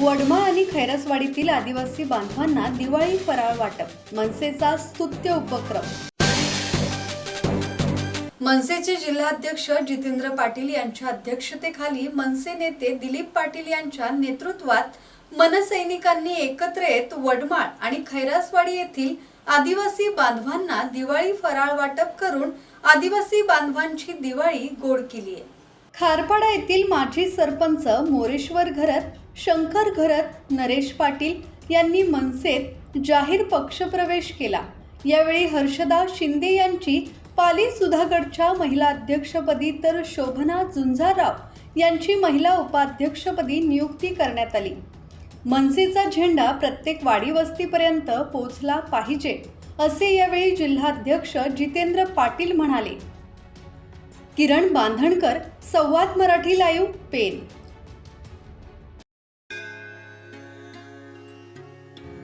वडमा आणि खैरसवाडीतील आदिवासी बांधवांना दिवाळी फराळ वाटप मनसेचा स्तुत्य उपक्रम. मनसेचे जिल्हाध्यक्ष जितेंद्र पाटील यांच्या अध्यक्षतेखाली मनसे नेते दिलीप पाटील यांच्या नेतृत्वात मनसैनिकांनी एकत्र येत वडमाळ आणि खैरासवाडी येथील आदिवासी बांधवांना दिवाळी फराळ वाटप करून आदिवासी बांधवांची दिवाळी गोड केली आहे. खारपाडा येथील माजी सरपंच मोरेश्वर घरत शंकर घरत नरेश पाटील यांनी मनसेत जाहीर पक्षप्रवेश केला. यावेळी हर्षदा शिंदे यांची पाली सुधागडच्या महिला अध्यक्षपदी तर शोभना झुंझारराव यांची महिला उपाध्यक्षपदी नियुक्ती करण्यात आली. मनसेचा झेंडा प्रत्येक वाडी वस्तीपर्यंत पोहोचला पाहिजे असे यावेळी जिल्हाध्यक्ष जितेंद्र पाटील म्हणाले. किरण बांधणकर संवाद मराठी लाईव्ह पेन